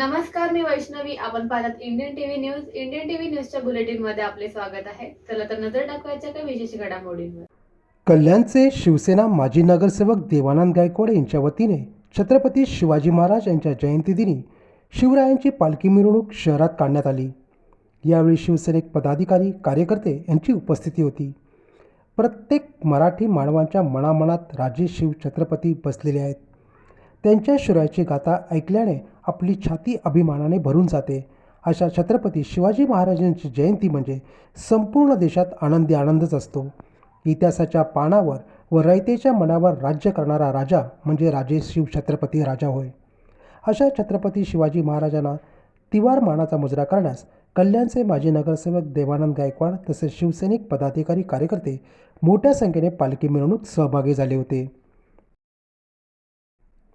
नमस्कार मी वैष्णवी. आपण पाहतात Indian TV news Indian TV न्यूजच्या बुलेटिनमध्ये आपले स्वागत आहे. चला तर नजर टाकवायच्या काही विशेष घडामोडींवर. कल्याणचे शिवसेना माजी नगरसेवक देवानंद गायकवाड यांच्या वतीने छत्रपती शिवाजी महाराज यांच्या जयंतीदिनी शिवरायांची पालखी मिरवणूक शहरात काढण्यात आली. यावेळी शिवसेनेक पदाधिकारी कार्यकर्ते यांची उपस्थिती होती. प्रत्येक मराठी मानवांच्या मनामनात राजे शिव छत्रपती बसलेले आहेत. त्यांच्या शिवरायाची गाथा ऐकल्याने आपली छाती अभिमानाने भरून जाते. अशा छत्रपती शिवाजी महाराजांची जयंती म्हणजे संपूर्ण देशात आनंदी आनंदच असतो. इतिहासाच्या पानावर व रयतेच्या मनावर राज्य करणारा राजा म्हणजे राजे शिव छत्रपती राजा होय. अशा छत्रपती शिवाजी महाराजांना तिवार मानाचा मुजरा करण्यास कल्याणचे माजी नगरसेवक देवानंद गायकवाड तसेच शिवसैनिक पदाधिकारी कार्यकर्ते मोठ्या संख्येने पालखी मिरवणूक सहभागी झाले होते.